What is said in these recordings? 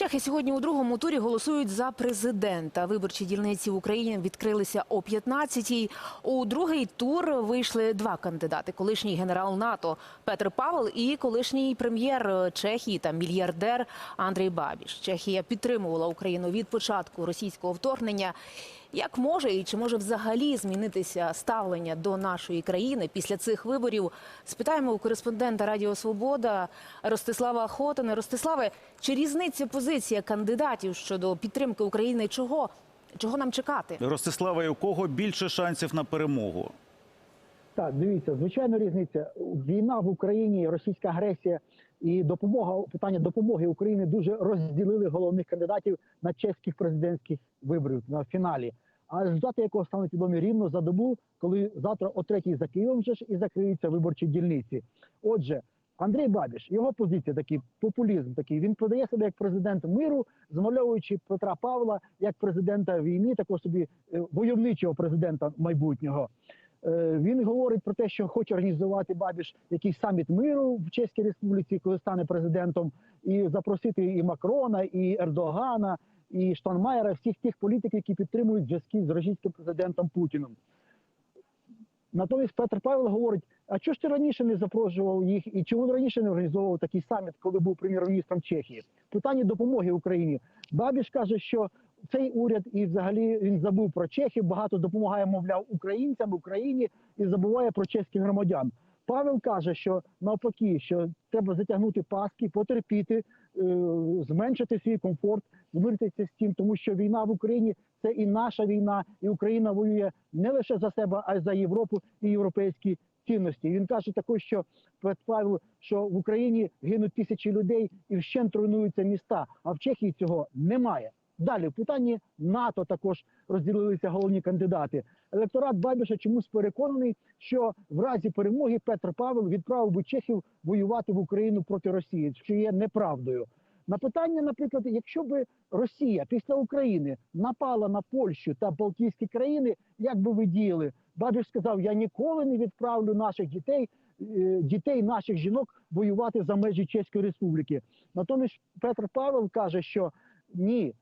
Чехи сьогодні у другому турі голосують за президента. Виборчі дільниці в Україні відкрилися о 15-й. У другий тур вийшли два кандидати: колишній генерал НАТО Петр Павел і колишній прем'єр Чехії та мільярдер Андрій Бабіш. Чехія підтримувала Україну від початку російського вторгнення. Як може і чи може взагалі змінитися ставлення до нашої країни після цих виборів? Спитаємо у кореспондента Радіо Свобода Ростислава Хотина. Ростиславе, чи різниця позиція кандидатів щодо підтримки України? Чого? Чого нам чекати? Ростислава, у кого більше шансів на перемогу? Так, дивіться, звичайно, різниця. Війна в Україні, російська агресія і допомога питання допомоги Україні дуже розділили головних кандидатів на чеських президентських виборів на фіналі. А результати якого стануть відомі рівно за добу, коли завтра о третій за Києвом вже ж і закриються виборчі дільниці. Отже, Андрій Бабіш, його позиція такий популізм. Такий він подає себе як президент миру, змальовуючи Петра Павла як президента війни, такого собі е, войовничого президента майбутнього. Е, Він говорить про те, що хоче організувати Бабіш якийсь саміт миру в Чеській Республіці, коли стане президентом, і запросити і Макрона, і Ердогана, і Штанмаєра, всіх тих політиків, які підтримують зв'язки з російським президентом Путіним. Натомість Петр Павел говорить: а чого ж ти раніше не запрошував їх, і чому раніше не організовував такий саміт, коли був прем'єр-міністром Чехії? Питання допомоги Україні. Бабіш каже, що цей уряд і взагалі він забув про Чехів, багато допомагає, мовляв, українцям, Україні і забуває про чеських громадян. Павел каже, що навпаки, що треба затягнути паски, потерпіти, е, зменшити свій комфорт, змиритися з тим, тому що війна в Україні це і наша війна, і Україна воює не лише за себе, а й за Європу і європейські цінності. Він каже також, що Павел, що в Україні гинуть тисячі людей і вщент руйнуються міста, а в Чехії цього немає. Далі в питанні НАТО також розділилися головні кандидати. Електорат Бабіша чомусь переконаний, що в разі перемоги Петр Павел відправив би Чехів воювати в Україну проти Росії, що є неправдою. На питання, наприклад, якщо би Росія після України напала на Польщу та Балтійські країни, як би ви діяли? Бабіш сказав: я ніколи не відправлю наших дітей, е, дітей наших жінок воювати за межі Чеської Республіки. Натомість Петр Павел каже, що ні,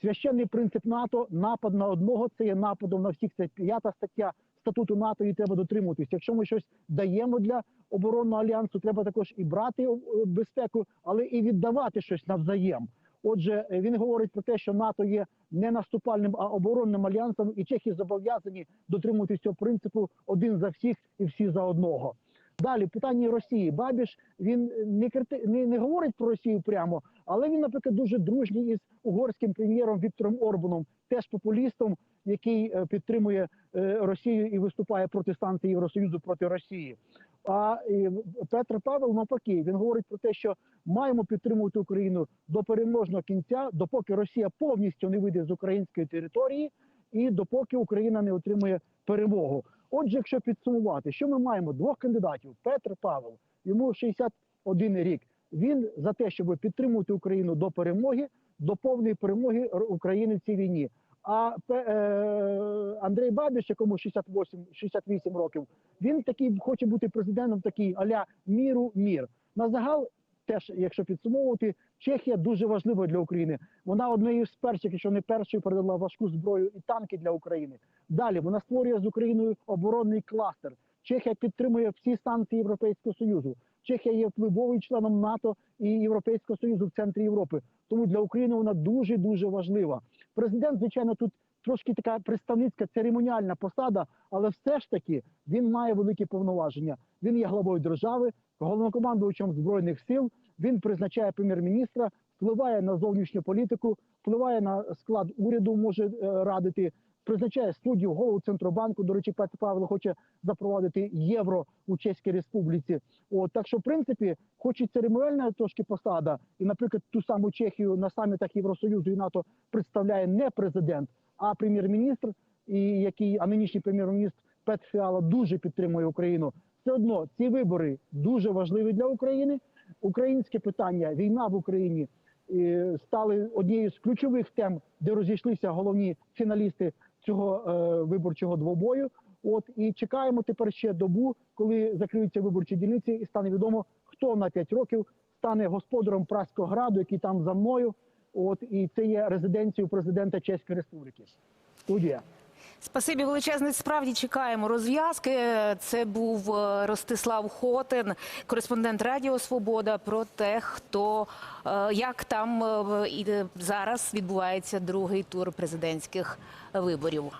священний принцип НАТО напад на одного це є нападом на всіх. Це п'ята стаття статуту НАТО і треба дотримуватись. Якщо ми щось даємо для оборонного альянсу, треба також і брати е, безпеку, але і віддавати щось навзаєм. Отже, е, він говорить про те, що НАТО є не наступальним, а оборонним альянсом, і Чехи зобов'язані дотримуватись цього принципу один за всіх і всі за одного. Далі питання Росії. Бабіш він не крити... не, не говорить про Росію прямо, але він, наприклад, дуже дружній із угорським прем'єром Віктором Орбаном, теж популістом, який е, підтримує е, Росію і виступає проти станції Євросоюзу проти Росії. А е, Петр Павел навпаки він говорить про те, що маємо підтримувати Україну до переможного кінця, допоки Росія повністю не вийде з української території, і допоки Україна не отримує перемогу. Отже, якщо підсумувати, що ми маємо двох кандидатів: Петр Павел, йому 61 рік. Він за те, щоб підтримувати Україну до перемоги, до повної перемоги України в цій війні. А е, Андрій Бабіш, якому 68, 68 років, він такий хоче бути президентом, такий аля міру мір. На загал, теж, якщо підсумовувати, Чехія дуже важлива для України. Вона однією з перших, якщо не першою, передала важку зброю і танки для України. Далі вона створює з Україною оборонний кластер. Чехія підтримує всі санкції Європейського союзу. Чехія є впливовим членом НАТО і Європейського союзу в центрі Європи. Тому для України вона дуже дуже важлива. Президент, звичайно, тут трошки така представницька церемоніальна посада, але все ж таки він має великі повноваження. Він є главою держави, головнокомандувачем збройних сил. Він призначає прем'єр-міністра, впливає на зовнішню політику, впливає на склад уряду, може е, радити. Призначає суддів голову центробанку. До речі, Павло хоче запровадити євро у Чеській Республіці. От так що, в принципі, хоч і церемоніальна трошки посада, і, наприклад, ту саму Чехію на самітах Євросоюзу і НАТО представляє не президент, а прем'єр-міністр, і який а нинішній прем'єр-міністр Петр Фіала дуже підтримує Україну. Все одно ці вибори дуже важливі для України. Українське питання, війна в Україні е, стали однією з ключових тем, де розійшлися головні фіналісти цього е, виборчого двобою. От і чекаємо тепер ще добу, коли закриються виборчі дільниці, і стане відомо, хто на 5 років стане господаром Праського граду, який там за мною. От і це є резиденцією президента Чеської Республіки. Студія. Спасибі величезне. Справді чекаємо розв'язки. Це був е, Ростислав Хотин, кореспондент Радіо Свобода, про те, хто е, як там е, зараз відбувається другий тур президентських виборів.